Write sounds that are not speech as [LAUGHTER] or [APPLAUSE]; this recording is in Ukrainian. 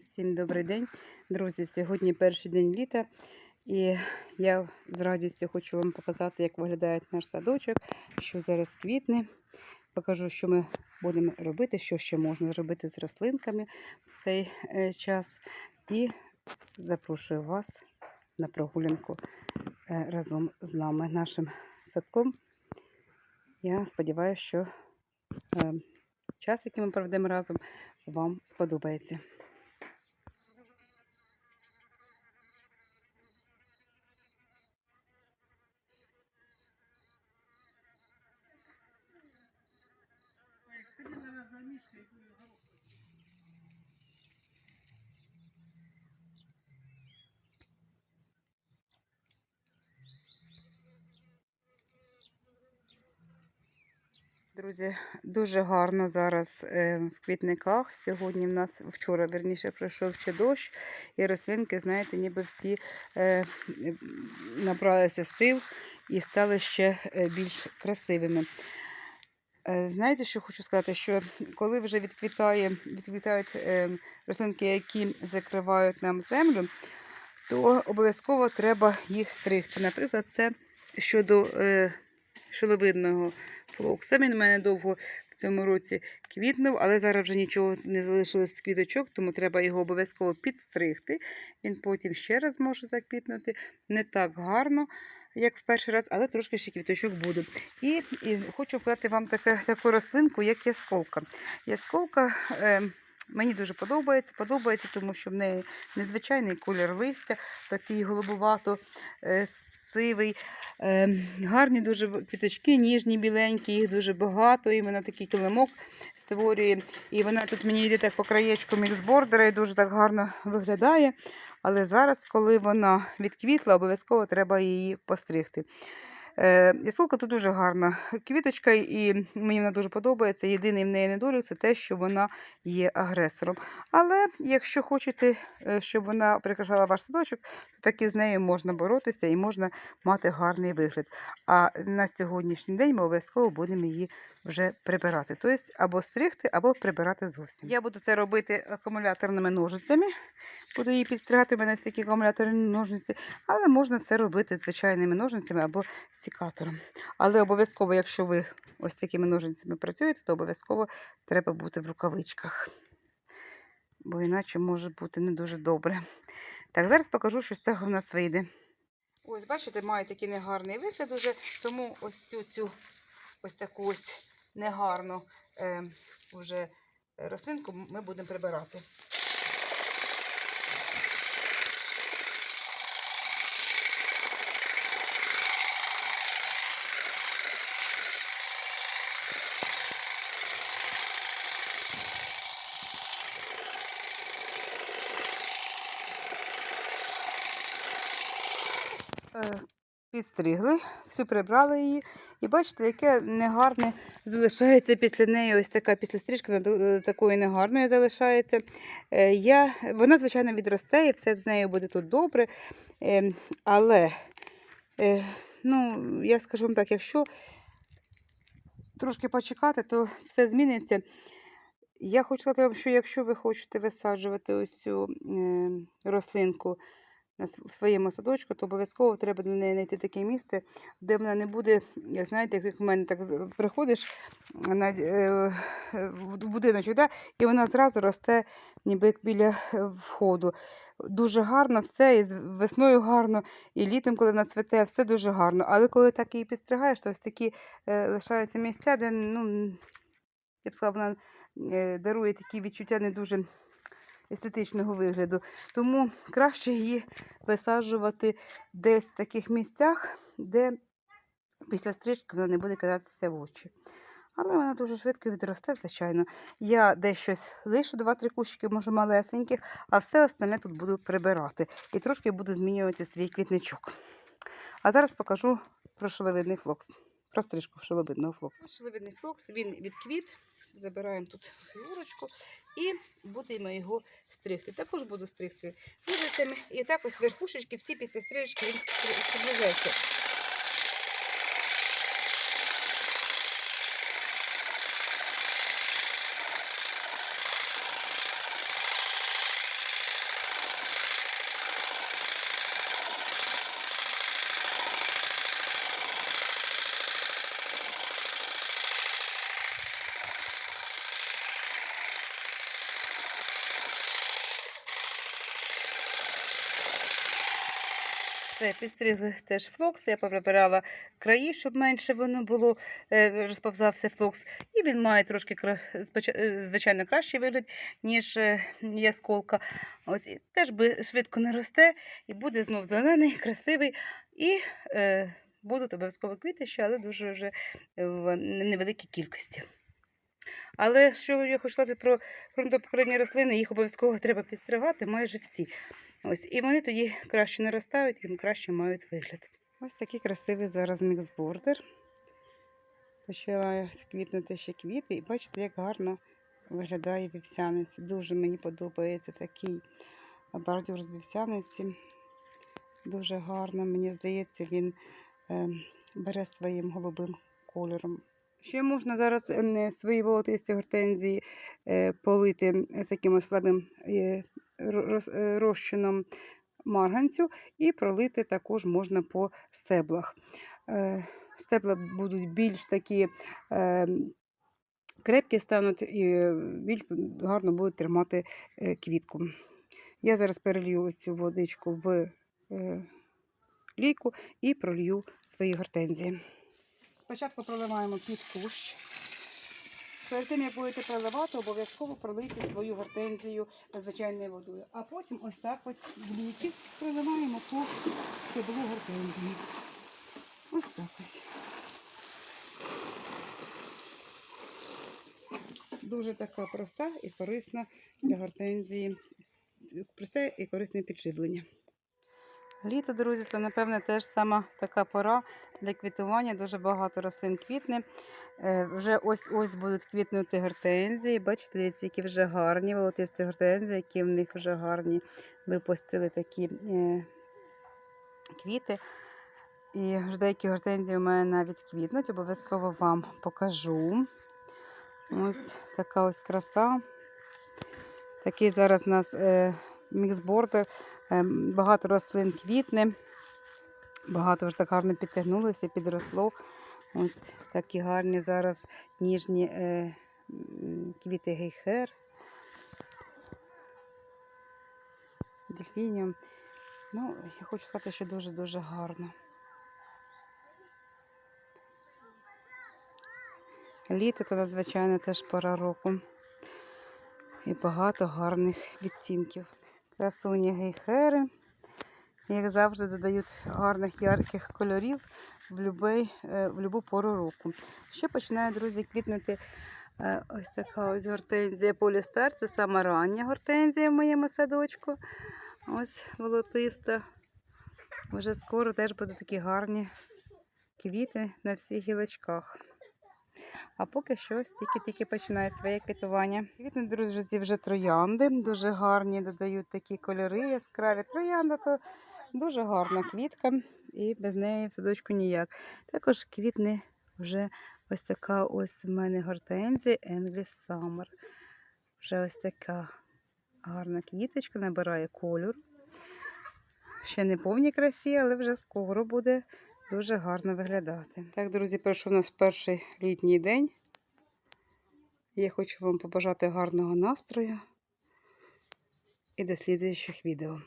Всім добрий день, друзі. Сьогодні перший день літа, і я з радістю хочу вам показати, як виглядає наш садочок, що зараз квітне. Покажу, що ми будемо робити, що ще можна зробити з рослинками в цей е, час. І запрошую вас на прогулянку е, разом з нами, нашим садком. Я сподіваюся, що е, час, який ми проведемо разом, вам сподобається. Друзі, дуже гарно зараз е, в квітниках. Сьогодні в нас вчора, верніше, пройшов ще дощ, і рослинки, знаєте, ніби всі е, набралися сил і стали ще е, більш красивими. Е, Знаєте, що хочу сказати? Що коли вже відквітає, відквітають е, рослинки, які закривають нам землю, то обов'язково треба їх стригти. Наприклад, це щодо е, шиловидного флокса. Він у мене довго в цьому році квітнув, але зараз вже нічого не залишилось з квіточок, тому треба його обов'язково підстригти. Він потім ще раз може заквітнути. Не так гарно. Як в перший раз, але трошки ще квіточок буде. І, і хочу показати вам таке, таку рослинку, як ясколка. Ясколка е, мені дуже подобається. Подобається, тому що в неї незвичайний колір листя, такий голубувато е, сивий. Е, гарні дуже квіточки, ніжні, біленькі, їх дуже багато. І вона такий килимок створює. І вона тут мені йде так по краєчку міксбордера і дуже так гарно виглядає. Але зараз, коли вона відквітла, обов'язково треба її постригти. Е, тут дуже гарна квіточка, і мені вона дуже подобається. Єдиний в неї недолік це те, що вона є агресором. Але якщо хочете, е, щоб вона прикрашала ваш садочок, то таки з нею можна боротися і можна мати гарний вигляд. А на сьогоднішній день ми обов'язково будемо її вже прибирати. Тобто або стригти, або прибирати зовсім. Я буду це робити акумуляторними ножицями. Буду її підстригати, в мене такі акумуляторні ножниці, але можна це робити звичайними ножницями або сікатором. Але обов'язково, якщо ви ось такими ножницями працюєте, то обов'язково треба бути в рукавичках. Бо іначе може бути не дуже добре. Так, зараз покажу, що з цього в нас вийде. Ось, бачите, має такий негарний вигляд уже, тому ось цю, цю ось таку ось негарну е, уже рослинку ми будемо прибирати. Е, Підстригли, всю прибрали її. І бачите, яке негарне залишається після неї. Ось така після стрижки до- такої негарної залишається. Е, Я, вона, звичайно, відросте і все з нею буде тут добре. Е, Але, е, ну, я скажу вам так, якщо трошки почекати, то все зміниться. Я хочу сказати вам, що якщо ви хочете висаджувати ось цю е, рослинку в своєму садочку, то обов'язково треба для неї знайти таке місце, де вона не буде, е, знаєте, як в мене так приходиш на, е, в будиночок, да, і вона зразу росте ніби як біля е, входу. Дуже гарно все, і весною гарно, і літом, коли вона цвіте, все дуже гарно. Але коли так її підстригаєш, то ось такі е, лишаються місця, де, ну, я б сказала, вона е, дарує такі відчуття не дуже естетичного вигляду. Тому краще її висаджувати десь в таких місцях, де після стрижки вона не буде кидатися в очі. Але вона дуже швидко відросте, звичайно. Я десь лишу, два-три кущики, може малесеньких, а все остальне тут буду прибирати. І трошки буду змінювати свій квітничок. А зараз покажу про шиловидний флокс. Про стрижку шиловидного флоксу. Шиловидний флокс, він відквіт. Забираємо тут фігурочку і будемо його стригти. Також буду стригти ножицями. І так ось верхушечки всі після стрижечки він стрижеться. Все, підстригли теж флокс. Я поприбирала краї, щоб менше воно було, е, розповзався флокс. І він має трошки, е, звичайно, кращий вигляд, ніж е, ясколка. Ось, теж швидко не росте, і буде знов зелений, [LAUGHS] красивий. І е, будуть обов'язково квіти ще, але дуже вже в невеликій кількості. Але що я сказати про ґрунтопокривні рослини, їх обов'язково треба підстригати майже всі. Ось, і вони тоді краще наростають, і краще мають вигляд. Ось такий красивий зараз міксбордер. Почала квітнути ще квіти, і бачите, як гарно виглядає вівсяниці. Дуже мені подобається такий бордюр з вівсяниці. Дуже гарно, мені здається, він е, бере своїм голубим кольором. Ще можна зараз ем, свої волотисті гортензії е, полити з таким слабим е, розчином марганцю і пролити також можна по стеблах. Е, Стебла будуть більш такі е, крепкі стануть і більш гарно будуть тримати е, квітку. Я зараз перелью ось цю водичку в е, лійку і пролью свої гортензії. Спочатку проливаємо під кущ. Перед тим, як будете проливати, обов'язково пролийте свою гортензію звичайною водою. А потім ось так ось в ліки проливаємо по стеблу гортензії. Ось так ось. Дуже така проста і корисна для гортензії. Просте і корисне підживлення. Літо, друзі, це, напевне, теж сама така пора для квітування. Дуже багато рослин квітне. Е, Вже ось-ось будуть квітнути гортензії. Бачите, які вже гарні, волотисті гортензії, які в них вже гарні. Випустили такі е, квіти. І вже деякі гортензії у мене навіть квітнуть. Обов'язково вам покажу. Ось така ось краса. Такий зараз у нас е, міксбордер. Е, багато рослин квітне. Багато вже так гарно підтягнулося, підросло. Ось такі гарні зараз ніжні е, квіти гейхер. Дельфініум. Ну, я хочу сказати, що дуже-дуже гарно. Літо то надзвичайно теж пора року. І багато гарних відтінків. Красуні гейхери. Як завжди, додають гарних ярких кольорів в, е, в любу пору року. Ще починає, друзі, квітнути е, ось така ось гортензія полістер. Це сама рання гортензія в моєму садочку. Ось волотиста. Вже скоро теж будуть такі гарні квіти на всіх гілочках. А поки що тільки-тільки починає своє квітування. Квітне, друзі, вже троянди. Дуже гарні, додають такі кольори яскраві. Троянда то дуже гарна квітка, і без неї в садочку ніяк. Також квітне вже ось така ось в мене гортензія English Summer. Вже ось така гарна квіточка, набирає кольор. Ще не повній красі, але вже скоро буде дуже гарно виглядати. Так, друзі, пройшов у нас перший літній день. Я хочу вам побажати гарного настрою і до слідуючих відео.